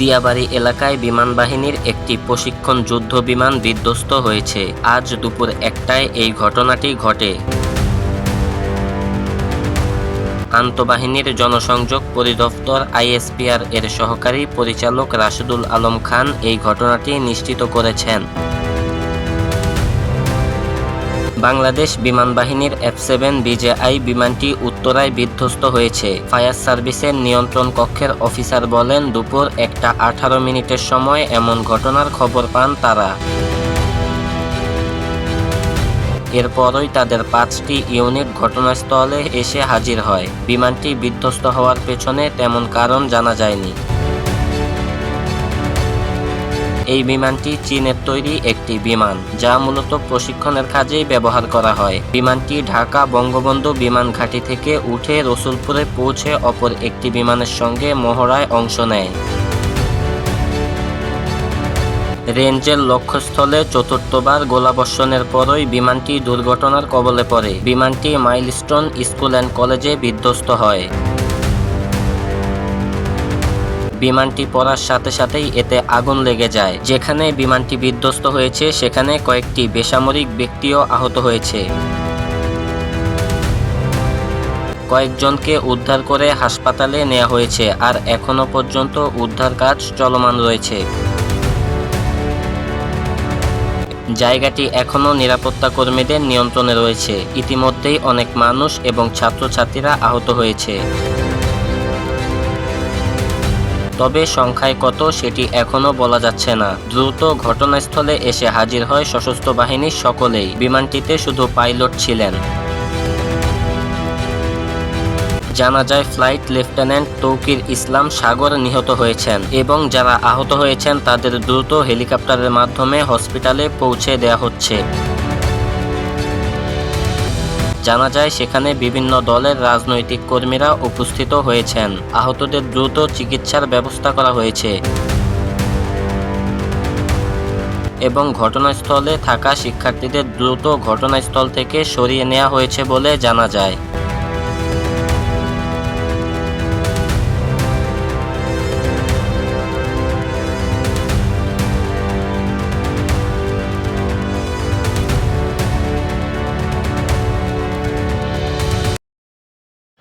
দিয়াবাড়ি এলাকায় বিমান বাহিনীর একটি প্রশিক্ষণ যুদ্ধ বিমান বিধ্বস্ত হয়েছে। আজ দুপুর একটায় এই ঘটনাটি ঘটে। আন্তঃবাহিনীর জনসংযোগ পরিদপ্তর আইএসপিআর এর সহকারী পরিচালক রাশেদুল আলম খান এই ঘটনাটি নিশ্চিত করেছেন। বাংলাদেশ বিমান বাহিনীর এফ সেভেন বিজেআই বিমানটি উত্তরায় বিধ্বস্ত হয়েছে। ফায়ার সার্ভিসের নিয়ন্ত্রণ কক্ষের অফিসার বলেন, দুপুর একটা আঠারো মিনিটের সময় এমন ঘটনার খবর পান তারা। এরপরই তাদের পাঁচটি ইউনিট ঘটনাস্থলে এসে হাজির হয়। বিমানটি বিধ্বস্ত হওয়ার পেছনে তেমন কারণ জানা যায়নি। এই বিমানটি চীনের তৈরি একটি বিমান, যা মূলত প্রশিক্ষণের কাজেই ব্যবহার করা হয়। বিমানটি ঢাকা বঙ্গবন্ধু বিমান ঘাঁটি থেকে উঠে রসুলপুরে পৌঁছে অপর একটি বিমানের সঙ্গে মহড়ায় অংশ নেয়। রেঞ্জের লক্ষ্যস্থলে চতুর্থবার গোলাবর্ষণের পরই বিমানটি দুর্ঘটনার কবলে পড়ে। বিমানটি মাইলস্টোন স্কুল অ্যান্ড কলেজে বিধ্বস্ত হয়। বিমানটি পড়ার সাথে সাথেই এতে আগুন লেগে যায়। যেখানে বিমানটি বিধ্বস্ত হয়েছে, সেখানে কয়েকটি বেসামরিক ব্যক্তিও আহত হয়েছে। কয়েকজনকে উদ্ধার করে হাসপাতালে নেওয়া হয়েছে, আর এখনও পর্যন্ত উদ্ধার কাজ চলমান রয়েছে। জায়গাটি এখনও নিরাপত্তা কর্মীদের নিয়ন্ত্রণে রয়েছে। ইতিমধ্যেই অনেক মানুষ এবং ছাত্রছাত্রীরা আহত হয়েছে। তবে সংখ্যায় কত সেটি এখনও বলা যাচ্ছে না। দ্রুত ঘটনাস্থলে এসে হাজির হয় সশস্ত্র বাহিনীর সকলেই। বিমানটিতে শুধু পাইলট ছিলেন। জানা যায়, ফ্লাইট লেফটেন্যান্ট তৌকির ইসলাম সাগর নিহত হয়েছেন এবং যারা আহত হয়েছেন তাদের দ্রুত হেলিকপ্টারের মাধ্যমে হসপিটালে পৌঁছে দেওয়া হচ্ছে। জানা যায় সেখানে বিভিন্ন দলের রাজনৈতিক কর্মীরা উপস্থিত হয়েছেন। আহতদের দ্রুত চিকিৎসার ব্যবস্থা করা হয়েছে। এবং ঘটনাস্থলে থাকা শিক্ষার্থীদের দ্রুত ঘটনাস্থল থেকে সরিয়ে নেওয়া হয়েছে বলে জানা যায়।